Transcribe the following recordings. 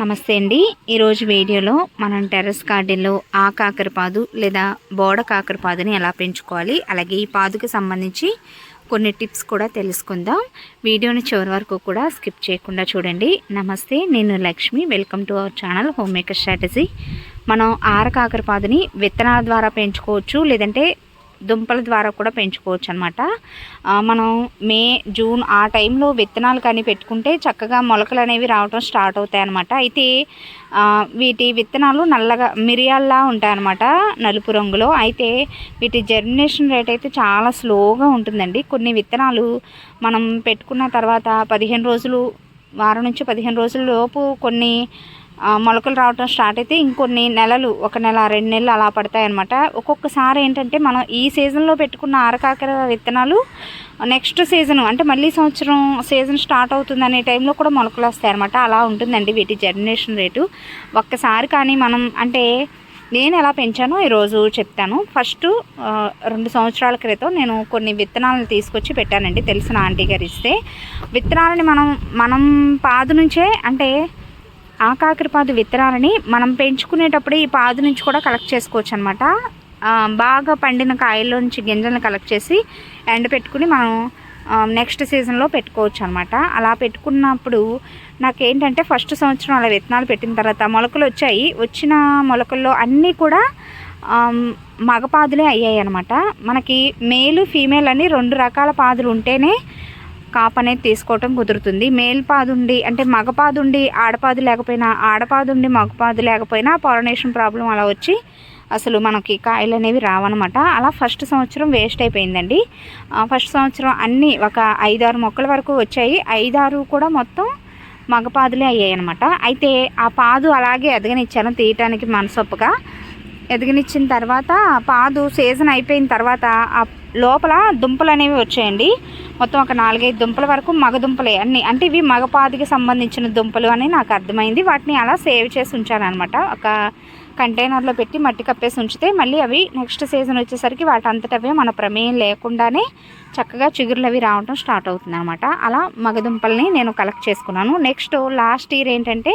నమస్తే అండి. ఈరోజు వీడియోలో మనం టెర్రస్ గార్డెన్లో ఆ కాకరపాదు లేదా బోడ కాకరపాదుని ఎలా పెంచుకోవాలి అలాగే ఈ పాదుకు సంబంధించి కొన్ని టిప్స్ కూడా తెలుసుకుందాం. వీడియోని చివరి వరకు కూడా స్కిప్ చేయకుండా చూడండి. నమస్తే నేను Lakshmi. Welcome to our channel home maker strategy. మనం ఆర కాకరపాదుని విత్తనాల ద్వారా పెంచుకోవచ్చు లేదంటే దుంపల ద్వారా కూడా పెంచుకోవచ్చు అనమాట మనం మే జూన్ ఆ టైంలో విత్తనాలు కానీ పెట్టుకుంటే చక్కగా మొలకలు అనేవి రావడం స్టార్ట్ అవుతాయి అనమాట అయితే వీటి విత్తనాలు నల్లగా మిరియాల్లా ఉంటాయి అనమాట నలుపు రంగులో. అయితే వీటి జర్మినేషన్ రేట్ అయితే చాలా స్లోగా ఉంటుందండి. కొన్ని విత్తనాలు మనం పెట్టుకున్న తర్వాత పదిహేను రోజులు వారం నుంచి పదిహేను రోజుల లోపు కొన్ని మొలకలు రావటం స్టార్ట్ అయితే ఇంకొన్ని నెలలు ఒక నెల రెండు నెలలు అలా పడతాయి అనమాట ఒక్కొక్కసారి ఏంటంటే మనం ఈ సీజన్లో పెట్టుకున్న ఆరకాకర విత్తనాలు నెక్స్ట్ సీజన్ అంటే మళ్ళీ సంవత్సరం సీజన్ స్టార్ట్ అవుతుంది అనే టైంలో కూడా మొలకలు వస్తాయి అనమాట అలా ఉంటుందండి వీటి జర్మినేషన్ రేటు. ఒక్కసారి కానీ మనం అంటే నేను ఎలా పెంచానో ఈరోజు చెప్తాను. ఫస్ట్ రెండు సంవత్సరాల క్రితం నేను కొన్ని విత్తనాలను తీసుకొచ్చి పెట్టానండి తెలిసిన ఆంటీ గారు ఇస్తే. విత్తనాలని మనం మనం పాదు నుంచే అంటే ఆ కాకరపాదు విత్తనాలని మనం పెంచుకునేటప్పుడు ఈ పాదు నుంచి కూడా కలెక్ట్ చేసుకోవచ్చు అనమాట బాగా పండిన కాయల్లో నుంచి గింజలను కలెక్ట్ చేసి ఎండ పెట్టుకుని మనం నెక్స్ట్ సీజన్లో పెట్టుకోవచ్చు అనమాట అలా పెట్టుకున్నప్పుడు నాకేంటంటే ఫస్ట్ సంవత్సరం అలా విత్తనాలు పెట్టిన తర్వాత మొలకలు వచ్చాయి. వచ్చిన మొలకల్లో అన్నీ కూడా మగ పాదులే అయ్యాయి అనమాట మనకి మేలు ఫీమేల్ అని రెండు రకాల పాదులు ఉంటేనే కాపు అనేది తీసుకోవటం కుదురుతుంది. మేల్పాదుండి అంటే మగపాదుండి ఆడపాదు లేకపోయినా ఆడపాదుండి మగపాదు లేకపోయినా పాలినేషన్ ప్రాబ్లం అలా వచ్చి అసలు మనకి కాయలు అనేవి రావన్నమాట అలా ఫస్ట్ సంవత్సరం వేస్ట్ అయిపోయిందండి. ఫస్ట్ సంవత్సరం అన్నీ ఒక ఐదారు మొక్కల వరకు వచ్చాయి. ఐదారు కూడా మొత్తం మగపాదులే అయ్యాయి అనమాట అయితే ఆ పాదు అలాగే ఎదగనిచ్చాను తీయటానికి మనసొప్పగా. ఎదగనిచ్చిన తర్వాత పాదు సీజన్ అయిపోయిన తర్వాత ఆ లోపల దుంపలు అనేవి వచ్చాయండి. మొత్తం ఒక నాలుగైదు దుంపల వరకు మగ దుంపలే అన్ని అంటే ఇవి మగపాదికి సంబంధించిన దుంపలు అని నాకు అర్థమైంది. వాటిని అలా సేవ్ చేసి ఉంచాను అనమాట ఒక కంటైనర్లో పెట్టి మట్టి కప్పేసి ఉంచితే మళ్ళీ అవి నెక్స్ట్ సీజన్ వచ్చేసరికి వాటంతటవే మన ప్రమేయం లేకుండానే చక్కగా చిగురులు అవి రావడం స్టార్ట్ అవుతుంది అనమాట అలా మగదుంపల్ని నేను కలెక్ట్ చేసుకున్నాను. నెక్స్ట్ లాస్ట్ ఇయర్ ఏంటంటే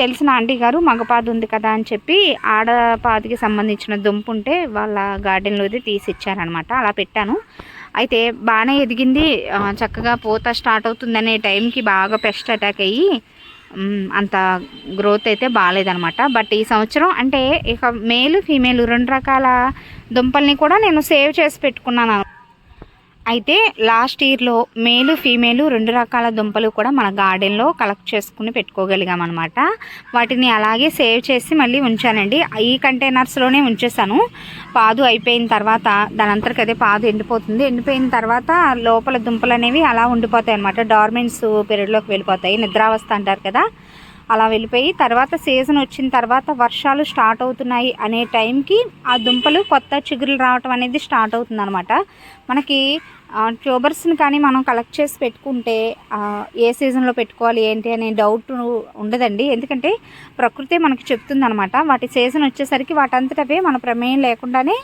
తెలిసిన ఆంటీ గారు మగపాది ఉంది కదా అని చెప్పి ఆడపాదికి సంబంధించిన దుంపు ఉంటే వాళ్ళ గార్డెన్లోది తీసి ఇచ్చారనమాట అలా పెట్టాను. అయితే బాగానే ఎదిగింది. చక్కగా పూత స్టార్ట్ అవుతుందనే టైంకి బాగా పెస్ట్ అటాక్ అయ్యి అంత గ్రోత్ అయితే బాగాలేదనమాట బట్ ఈ సంవత్సరం అంటే ఇక మేలు ఫీమేల్ రెండు రకాల దుంపల్ని కూడా నేను సేవ్ చేసి పెట్టుకున్నాను. అయితే లాస్ట్ ఇయర్లో మేలు ఫీమేలు రెండు రకాల దుంపలు కూడా మన గార్డెన్లో కలెక్ట్ చేసుకుని పెట్టుకోగలిగాం అనమాట వాటిని అలాగే సేవ్ చేసి మళ్ళీ ఉంచానండి. ఈ కంటైనర్స్లోనే ఉంచేసాను. పాదు అయిపోయిన తర్వాత దాని అంతటికి అదే పాదు ఎండిపోతుంది. ఎండిపోయిన తర్వాత లోపల దుంపలు అనేవి అలా ఉండిపోతాయి అనమాట డార్మెంట్స్ పీరియడ్లోకి వెళ్ళిపోతాయి. నిద్రావస్థ అంటారు కదా. అలా వెళ్ళిపోయి తర్వాత సీజన్ వచ్చిన తర్వాత వర్షాలు స్టార్ట్ అవుతున్నాయి అనే టైంకి ఆ దుంపలు కొత్త చిగురులు రావటం అనేది స్టార్ట్ అవుతుంది అనమాట మనకి ట్యూబర్స్ని కానీ మనం కలెక్ట్ చేసి పెట్టుకుంటే ఏ సీజన్లో పెట్టుకోవాలి ఏంటి అనే డౌట్ ఉండదండి. ఎందుకంటే ప్రకృతి మనకి చెప్తుందనమాట వాటి సీజన్ వచ్చేసరికి వాటంతటవే మన ప్రమేయం లేకుండానే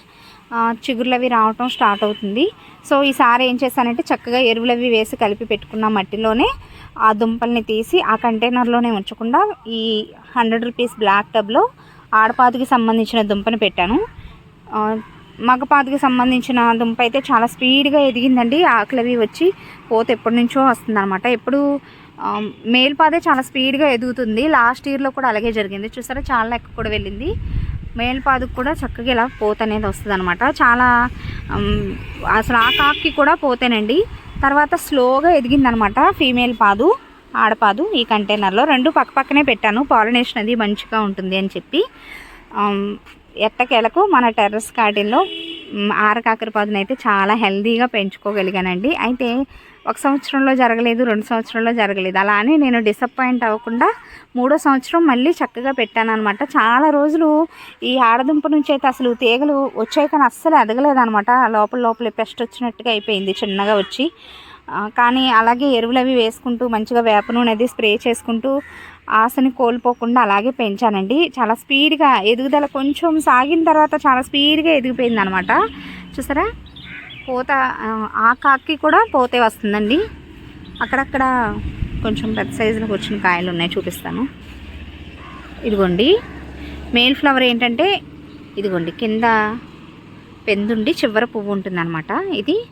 ఆ, చిగుర్లు అవి రావటం స్టార్ట్ అవుతుంది. సో ఈసారి ఏం చేశానంటే చక్కగా ఎరువులు అవి వేసి కలిపి పెట్టుకున్న మట్టిలోనే ఆ దుంపల్ని తీసి ఆ కంటైనర్లోనే ఉంచకుండా ఈ హండ్రెడ్ రూపీస్ బ్లాక్ టబ్లో ఆడపాతికి సంబంధించిన దుంపని పెట్టాను. మగపాతికి సంబంధించిన దుంప అయితే చాలా స్పీడ్గా ఎదిగిందండి. ఆకలివి వచ్చి పోత ఎప్పటి నుంచో వస్తుంది అనమాట ఎప్పుడు మేల్పాదే చాలా స్పీడ్గా ఎదుగుతుంది. లాస్ట్ ఇయర్లో కూడా అలాగే జరిగింది. చూసారా చాలా ఎక్కువ కూడా వెళ్ళింది. మేల్పాదుకు కూడా చక్కగా ఇలా పోత అనేది వస్తుంది అనమాట చాలా అసలు ఆ కాకి కూడా పోతేనండి. తర్వాత స్లోగా ఎదిగిందనమాట ఫీమేల్ పాదు ఆడపాదు ఈ కంటైనర్లో. రెండు పక్క పక్కనే పెట్టాను. పాలినేషన్ అది మంచిగా ఉంటుంది అని చెప్పి. ఎట్టకేలకు మన టెర్రస్ గార్డెన్లో ఆరకాకరపాదును ఆరకాకరపాదుని అయితే చాలా హెల్దీగా పెంచుకోగలిగానండి. అయితే ఒక సంవత్సరంలో జరగలేదు రెండు సంవత్సరంలో జరగలేదు. అలా అని నేను డిసప్పాయింట్ అవ్వకుండా మూడో సంవత్సరం మళ్ళీ చక్కగా పెట్టాను అనమాట చాలా రోజులు ఈ ఆడదుంప నుంచి అయితే అసలు తీగలు వచ్చాయి కానీ అస్సలు ఎదగలేదనమాట లోపల లోపల పెస్ట్ వచ్చినట్టుగా అయిపోయింది చిన్నగా వచ్చి. కానీ అలాగే ఎరువులు అవి వేసుకుంటూ మంచిగా వేప నూనె అది స్ప్రే చేసుకుంటూ ఆశని కోల్పోకుండా అలాగే పెంచానండి. చాలా స్పీడ్గా ఎదుగుదల కొంచెం సాగిన తర్వాత చాలా స్పీడ్గా ఎదిగిపోయింది అనమాట చూసారా? పోత ఆ, కాకి కూడా పోతే వస్తుందండి. అక్కడక్కడ కొంచెం పెద్ద సైజులోకి వచ్చిన కాయలు ఉన్నాయి చూపిస్తాను. ఇదిగోండి. మేల్ ఫ్లవర్ ఏంటంటే ఇదిగోండి కింద పెందుండి చివర పువ్వు ఉంటుందన్నమాట ఇది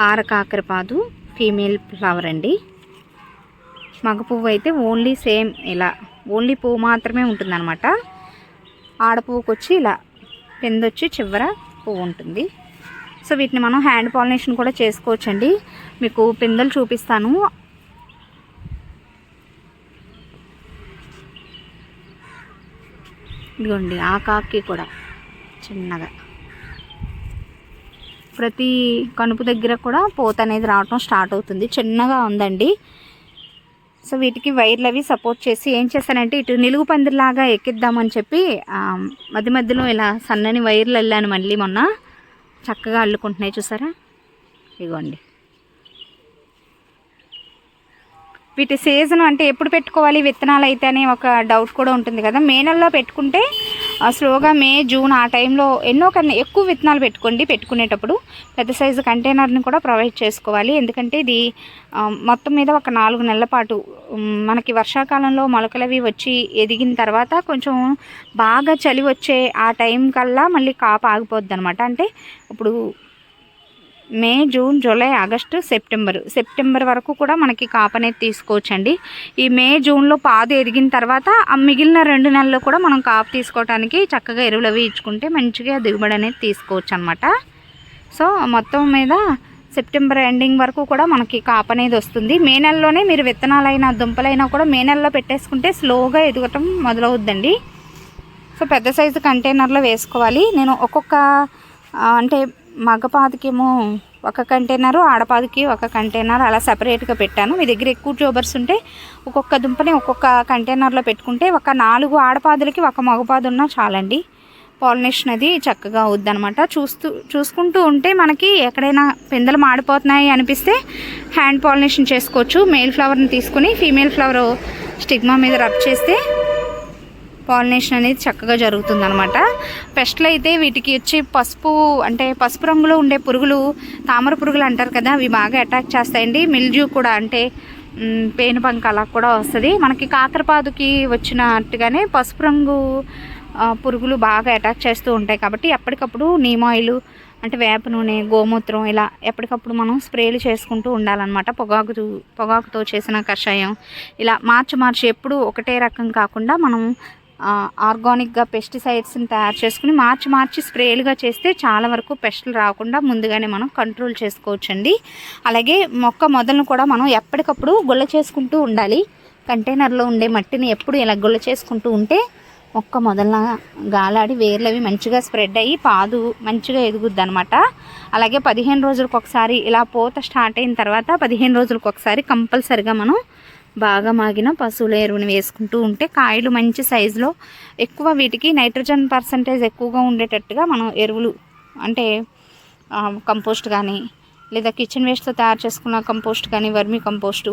ఆరకాకరపాదు ఫీమేల్ ఫ్లవర్ అండి. మగ పువ్వు అయితే ఓన్లీ సేమ్ ఇలా ఓన్లీ పువ్వు మాత్రమే ఉంటుందన్నమాట. ఆడపువ్వుకి వచ్చి ఇలా పెందొచ్చి చివర పువ్వు ఉంటుంది. సో వీటిని మనం హ్యాండ్ పాలినేషన్ కూడా చేసుకోవచ్చండి. మీకు పిందెలు చూపిస్తాను. ఇదిగోండి ఆ కాకి కూడా చిన్నగా. ప్రతి కనుపు దగ్గర కూడా పూత అనేది రావటం స్టార్ట్ అవుతుంది. చిన్నగా ఉందండి. సో వీటికి వైర్లు అవి సపోర్ట్ చేసి ఏం చేశానంటే ఇటు నిలుగు పందిరిలాగా ఎక్కిద్దామని చెప్పి మధ్య మధ్యలో ఇలా సన్నని వైర్లు వెళ్ళాను మళ్ళీ మొన్న. చక్కగా అల్లుకుంటున్నాయి చూసారా? ఇగోండి. వీటి సీజన్ అంటే ఎప్పుడు పెట్టుకోవాలి? విత్తనాలు అయితే అనే ఒక డౌట్ కూడా ఉంటుంది కదా. మే నెలలో పెట్టుకుంటే స్లోగా మే జూన్ ఆ టైంలో ఎన్నో కన్నా ఎక్కువ విత్తనాలు పెట్టుకోండి పెట్టుకునేటప్పుడు పెద్ద సైజు కంటైనర్ని కూడా ప్రొవైడ్ చేసుకోవాలి. ఎందుకంటే ఇది మొత్తం మీద ఒక నాలుగు నెలల పాటు మనకి వర్షాకాలంలో మొలకలవి వచ్చి ఎదిగిన తర్వాత కొంచెం బాగా చలి వచ్చే ఆ టైం కల్లా మళ్ళీ కాపు ఆగిపోద్ది అనమాట అంటే ఇప్పుడు May June July August September. September వరకు కూడా మనకి కాపు అనేది తీసుకోవచ్చండి. ఈ మే జూన్లో పాదు ఎదిగిన తర్వాత ఆ మిగిలిన రెండు నెలల్లో కూడా మనం కాపు తీసుకోవడానికి చక్కగా ఎరువులు అవి ఇచ్చుకుంటే మంచిగా దిగుబడి అనేది తీసుకోవచ్చు అనమాట సో మొత్తం మీద సెప్టెంబర్ ఎండింగ్ వరకు కూడా మనకి కాపు అనేది వస్తుంది. మే నెలలోనే మీరు విత్తనాలైనా దుంపలైనా కూడా మే నెలలో పెట్టేసుకుంటే స్లోగా ఎదగటం మొదలవుద్దండి. సో పెద్ద సైజు కంటైనర్లో వేసుకోవాలి. నేను ఒక్కొక్క అంటే మగపాదికేమో ఒక కంటైనర్ ఆడపాదికి ఒక కంటైనర్ అలా సపరేట్గా పెట్టాను. మీ దగ్గర ఎక్కువ ట్యూబర్స్ ఉంటే ఒక్కొక్క దుంపని ఒక్కొక్క కంటైనర్లో పెట్టుకుంటే ఒక నాలుగు ఆడపాదులకి ఒక మగపాదు ఉన్నా చాలండి. పాలినేషన్ అది చక్కగా అవుద్దనమాట చూస్తూ చూసుకుంటూ ఉంటే మనకి ఎక్కడైనా పిందెలు మాడిపోతున్నాయి అనిపిస్తే హ్యాండ్ పాలినేషన్ చేసుకోవచ్చు. మేల్ ఫ్లవర్ని తీసుకుని ఫీమేల్ ఫ్లవర్ స్టిగ్మా మీద రబ్ చేస్తే పాలినేషన్ అనేది చక్కగా జరుగుతుంది అనమాట పెస్ట్లు అయితే వీటికి వచ్చి పసుపు అంటే పసుపు రంగులో ఉండే పురుగులు తామర పురుగులు అంటారు కదా అవి బాగా అటాక్ చేస్తాయండి. మిల్జ్యూ కూడా అంటే పేనుపంక పేనుబంక అలా కూడా వస్తుంది. మనకి కాకరపాదుకి వచ్చినట్టుగానే పసుపు రంగు పురుగులు బాగా అటాక్ చేస్తూ ఉంటాయి కాబట్టి ఎప్పటికప్పుడు నీమ్ ఆయిల్ అంటే వేప నూనె గోమూత్రం ఇలా ఎప్పటికప్పుడు మనం స్ప్రేలు చేసుకుంటూ ఉండాలన్నమాట. పొగాకు పొగాకుతో చేసిన కషాయం ఇలా మార్చి మార్చి ఎప్పుడు ఒకటే రకం కాకుండా మనం ఆర్గానిక్గా పెస్టిసైడ్స్ని తయారు చేసుకుని మార్చి మార్చి స్ప్రేలుగా చేస్తే చాలా వరకు పెస్టులు రాకుండా ముందుగానే మనం కంట్రోల్ చేసుకోవచ్చండి. అలాగే మొక్క మొదలను కూడా మనం ఎప్పటికప్పుడు గుల్ల చేసుకుంటూ ఉండాలి. కంటైనర్లో ఉండే మట్టిని ఎప్పుడు ఇలా గుల్ల చేసుకుంటూ ఉంటే మొక్క మొదలన గాలాడి వేర్లు అవి మంచిగా స్ప్రెడ్ అయ్యి పాదు మంచిగా ఎదుగుద్ది అనమాట అలాగే పదిహేను రోజులకు ఒకసారి ఇలా పూత స్టార్ట్ అయిన తర్వాత పదిహేను రోజులకు ఒకసారి కంపల్సరిగా మనం బాగా మాగిన పశువుల ఎరువుని వేసుకుంటూ ఉంటే కాయలు మంచి సైజులో ఎక్కువ వీటికి నైట్రోజన్ పర్సంటేజ్ ఎక్కువగా ఉండేటట్టుగా మనం ఎరువులు అంటే కంపోస్ట్ కానీ లేదా కిచెన్ వేస్ట్తో తయారు చేసుకున్న కంపోస్ట్ కానీ వర్మి కంపోస్టు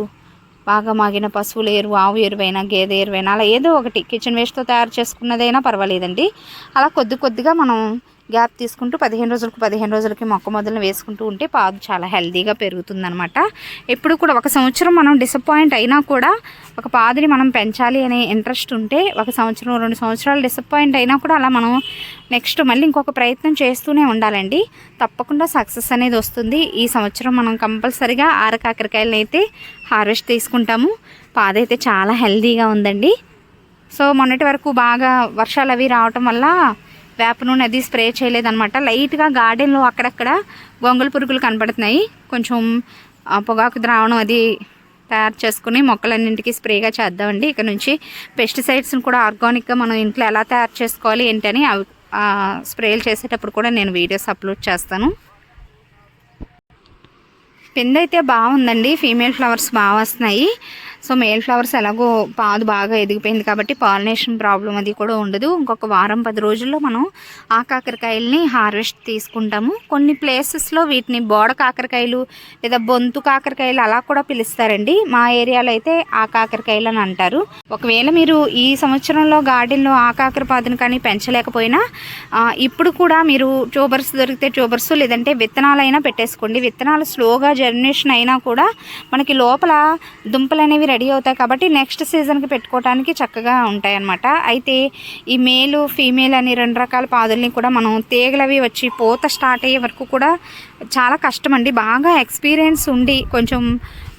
బాగా మాగిన పశువుల ఎరువు ఆవు ఎరువైనా గేదె ఎరువైనా అలా ఏదో ఒకటి కిచెన్ వేస్ట్తో తయారు చేసుకున్నదైనా పర్వాలేదండి. అలా కొద్ది కొద్దిగా మనం గ్యాప్ తీసుకుంటూ పదిహేను రోజులకు పదిహేను రోజులకి మొక్క మొదలు వేసుకుంటూ ఉంటే పాదు చాలా హెల్దీగా పెరుగుతుందనమాట ఎప్పుడు కూడా ఒక సంవత్సరం మనం డిసప్పాయింట్ అయినా కూడా ఒక పాదిని మనం పెంచాలి అనే ఇంట్రెస్ట్ ఉంటే ఒక సంవత్సరం రెండు సంవత్సరాలు డిసప్పాయింట్ అయినా కూడా అలా మనం నెక్స్ట్ మళ్ళీ ఇంకొక ప్రయత్నం చేస్తూనే ఉండాలండి. తప్పకుండా సక్సెస్ అనేది వస్తుంది. ఈ సంవత్సరం మనం కంపల్సరిగా ఆర కాకరకాయలను అయితే హార్వెస్ట్ తీసుకుంటాము. పాదైతే చాలా హెల్దీగా ఉందండి. సో మొన్నటి వరకు బాగా వర్షాలు అవి రావటం వల్ల వేప నూనె అది స్ప్రే చేయలేదనమాట లైట్గా గార్డెన్లో అక్కడక్కడ గొంగళి పురుగులు కనపడుతున్నాయి కొంచెం పొగాకు ద్రావణం అది తయారు చేసుకుని మొక్కలన్నింటికి స్ప్రేగా చేద్దామండి. ఇక్కడ నుంచి పెస్టిసైడ్స్ని కూడా ఆర్గానిక్గా మనం ఇంట్లో ఎలా తయారు చేసుకోవాలి ఏంటని అవి స్ప్రేలు చేసేటప్పుడు కూడా నేను వీడియోస్ అప్లోడ్ చేస్తాను. పిందైతే అయితే బాగుందండి. ఫీమేల్ ఫ్లవర్స్ బాగా వస్తున్నాయి. సో మేల్ ఫ్లవర్స్ ఎలాగో పాదు బాగా ఎదిగిపోయింది కాబట్టి పాలినేషన్ ప్రాబ్లం అది కూడా ఉండదు. ఇంకొక వారం పది రోజుల్లో మనం ఆ కాకరకాయల్ని హార్వెస్ట్ తీసుకుంటాము. కొన్ని ప్లేసెస్లో వీటిని బోడ కాకరకాయలు లేదా బొంతు కాకరకాయలు అలా కూడా పిలుస్తారండి. మా ఏరియాలో అయితే ఆ కాకరకాయలు అని అంటారు. ఒకవేళ మీరు ఈ సంవత్సరంలో గార్డెన్లో ఆ కాకర పాదును కానీ పెంచలేకపోయినా ఇప్పుడు కూడా మీరు ట్యూబర్స్ దొరికితే ట్యూబర్స్ లేదంటే విత్తనాలైనా పెట్టేసుకోండి. విత్తనాలు స్లోగా జర్మినేషన్ అయినా కూడా మనకి లోపల దుంపలు అనేవి రెడీ అవుతాయి కాబట్టి నెక్స్ట్ సీజన్కి పెట్టుకోవడానికి చక్కగా ఉంటాయి అన్నమాట అయితే ఈ మేలు ఫీమేల్ అని రెండు రకాల పాదుల్ని కూడా మనం తీగలవి వచ్చి పోత స్టార్ట్ అయ్యే వరకు కూడా చాలా కష్టం అండి బాగా ఎక్స్పీరియన్స్ ఉండి కొంచెం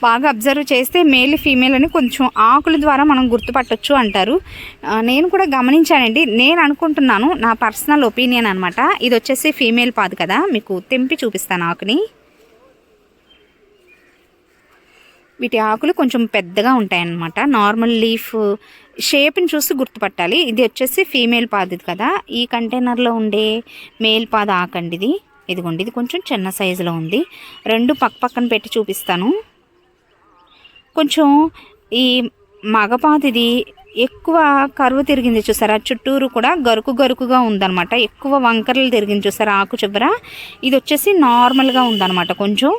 బాగా అబ్జర్వ్ చేస్తే మేల్ ఫీమేల్ అని కొంచెం ఆకుల ద్వారా మనం గుర్తుపట్టొచ్చు అంటారు. నేను కూడా గమనించానండి. నేను అనుకుంటున్నాను నా పర్సనల్ ఒపీనియన్ అనమాట ఇది వచ్చేసి ఫీమేల్ పాదు కదా మీకు తెంపి చూపిస్తాను ఆకుని. వీటి ఆకులు కొంచెం పెద్దగా ఉంటాయన్నమాట. నార్మల్ లీఫ్ షేప్ని చూసి గుర్తుపట్టాలి. ఇది వచ్చేసి ఫీమేల్ పాదు కదా. ఈ కంటైనర్లో ఉండే మేల్ పాద ఆకండి ఇది ఇదిగోండి ఇది కొంచెం చిన్న సైజులో ఉంది. రెండు పక్క పక్కన పెట్టి చూపిస్తాను. కొంచెం ఈ మగపాతిది ఎక్కువ కరువు తిరిగింది చూసారా? చుట్టూరు కూడా గరుకు గరుకుగా ఉందన్నమాట. ఎక్కువ వంకరలు తిరిగింది చూసారా? ఆకు చివర. ఇది వచ్చేసి నార్మల్గా ఉందన్నమాట కొంచెం.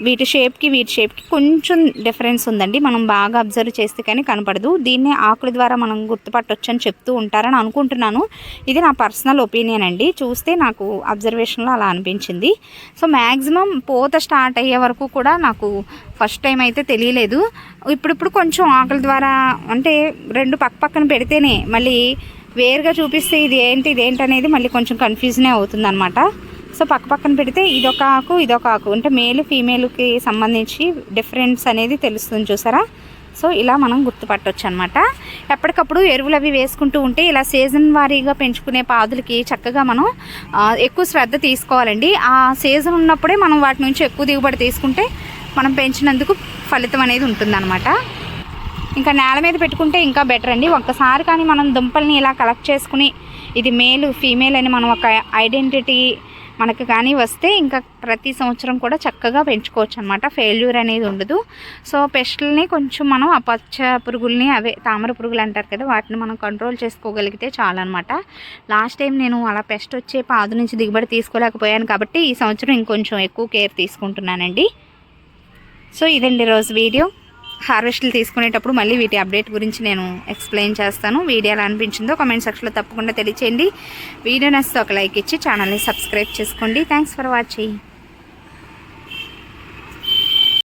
వీటి షేప్కి వీటి షేప్కి కొంచెం డిఫరెన్స్ ఉందండి. మనం బాగా అబ్జర్వ్ చేస్తే కానీ కనపడదు. దీన్ని ఆకుల ద్వారా మనం గుర్తుపట్టొచ్చు అని చెప్తూ ఉంటారని అనుకుంటున్నాను. ఇది నా పర్సనల్ ఒపీనియన్ అండి. చూస్తే నాకు అబ్జర్వేషన్లో అలా అనిపించింది. సో మ్యాక్సిమం పోత స్టార్ట్ అయ్యే వరకు కూడా నాకు ఫస్ట్ టైం అయితే తెలియలేదు. ఇప్పుడిప్పుడు కొంచెం ఆకుల ద్వారా అంటే రెండు పక్క పక్కన పెడితేనే మళ్ళీ వేరుగా చూపిస్తే ఇది ఏంటి ఇది అనేది మళ్ళీ కొంచెం కన్ఫ్యూజనే అవుతుంది అనమాట సో పక్క పక్కన పెడితే ఇదొక ఆకు ఇదొక ఆకు. అంటే మేల్ ఫీమేల్కి సంబంధించి డిఫరెన్స్ అనేది తెలుస్తుంది చూసారా? సో ఇలా మనం గుర్తుపట్టవచ్చు అనమాట ఎప్పటికప్పుడు ఎరువులు అవి వేసుకుంటూ ఉంటే ఇలా సీజన్ వారీగా పెంచుకునే పాదులకి చక్కగా మనం ఎక్కువ శ్రద్ధ తీసుకోవాలండి. ఆ సీజన్ ఉన్నప్పుడే మనం వాటి నుంచి ఎక్కువ దిగుబడి తీసుకుంటే మనం పెంచినందుకు ఫలితం అనేది ఉంటుందన్నమాట. ఇంకా నేల మీద పెట్టుకుంటే ఇంకా బెటర్ అండి. ఒక్కసారి కానీ మనం దుంపల్ని ఇలా కలెక్ట్ చేసుకుని ఇది మేలు ఫీమేల్ అని మనం ఒక ఐడెంటిటీ మనకు కానీ వస్తే ఇంకా ప్రతి సంవత్సరం కూడా చక్కగా పెంచుకోవచ్చు అనమాట ఫెయిల్యూర్ అనేది ఉండదు. సో పెస్టుల్ని కొంచెం మనం ఆ పచ్చ పురుగుల్ని అవే తామర పురుగులు అంటారు కదా వాటిని మనం కంట్రోల్ చేసుకోగలిగితే చాలన్నమాట. లాస్ట్ టైం నేను అలా పెస్ట్ వచ్చే పాదు నుంచి దిగుబడి తీసుకోలేకపోయాను కాబట్టి ఈ సంవత్సరం ఇంకొంచెం ఎక్కువ కేర్ తీసుకుంటున్నానండి. సో ఇదండి రోజు వీడియో. హార్వెస్ట్లు తీసుకునేటప్పుడు మళ్ళీ వీటి అప్డేట్ గురించి నేను ఎక్స్ప్లెయిన్ చేస్తాను. వీడియో ఎలా అనిపించిందో కామెంట్ సెక్షన్లో తప్పకుండా తెలియచేయండి. వీడియో నచ్చితే ఒక లైక్ ఇచ్చి ఛానల్ని సబ్స్క్రైబ్ చేసుకోండి. Thanks for watching.